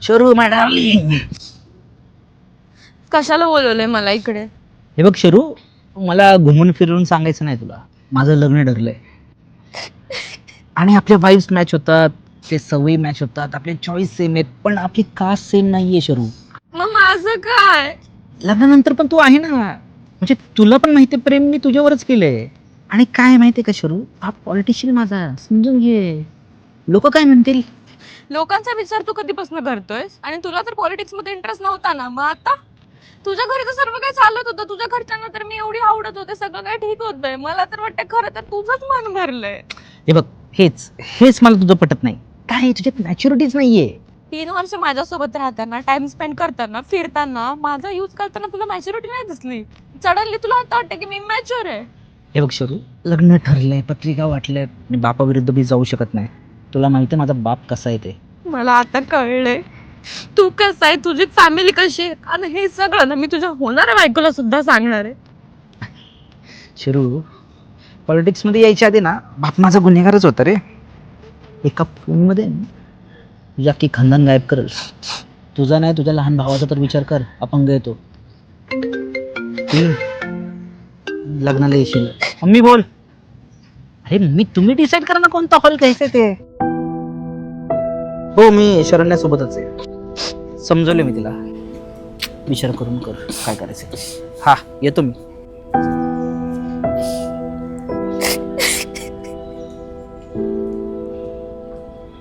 शरू माय डार्लिंग कशाला बोलवलंय मला इकडे? हे बघ शरू मला घुमून फिरून सांगायचं नाही तुला. माझं लग्न ठरलंय. आणि आपल्या वाईफ्स मॅच होतात ते सवयी मॅच होतात आपले चॉईस सेम आहेत पण आपली कास्ट सेम नाहीये शरू. मग माझं काय? लग्नानंतर पण तू आहे ना. म्हणजे तुला पण माहिती प्रेम मी तुझ्यावरच केलंय. आणि काय माहितीये का शरू? हा पॉलिटिशियन माझा. समजून घे. लोक काय म्हणतील? लोकांचा विचार तू कधीपासून करतोयस आणि तुला तर पॉलिटिक्समध्ये इंटरेस्ट नव्हता ना. मग आता? तुझ्या घरी तर सर्व काही चालत होतं. तुझ्या घरच्यांना तर मी एवढी आवडत होते. सगळं काही ठीक होतंय मला तर वाटतं खरं तर तुझंच मन भरलंय. हे बघ हेच हेच मला तुझं पटत नाही. काय तुझ्यात मॅच्युरिटीच नाहीये. तीन वर्ष माझ्यासोबत राहताना टाइम स्पेंड करताना फिरताना माझा यूज करताना तुला मॅच्युरिटी नाही दिसली. सडनली तुला आता वाटतं की मी मॅच्युअर आहे. हे बघ शरू लग्न ठरलंय पत्रिका वाटल्या बापाविरुद्ध मी जाऊ शकत नाही. तुला माहिती आहे माझा बाप कसा आहे ते? मला आता कळलंय. तू कसं आहे? तुझी फॅमिली कशी आहे? आणि हे सगळं ना मी तुझ्या होणाऱ्या बायकोला सुद्धा सांगणार आहे. शिरू पॉलिटिक्समध्ये यायच्या आधी ना बाप माझा गुन्हेगारच होता रे. एका फोनमध्ये तुझ्या अख्खी खानदान गायब करल तुझा नाही तुझ्या लहान भावाचा तर विचार कर. अपंग येतो लग्नाला येशील. मम्मी बोल. अरे मी तुम्ही डिसाईड करा ना कोणता हॉल घ्यायचा ते. हो मी शरण्यासोबतच आहे. समजवले मी तिला. विचार करून कर काय करायचं हा येतो मी.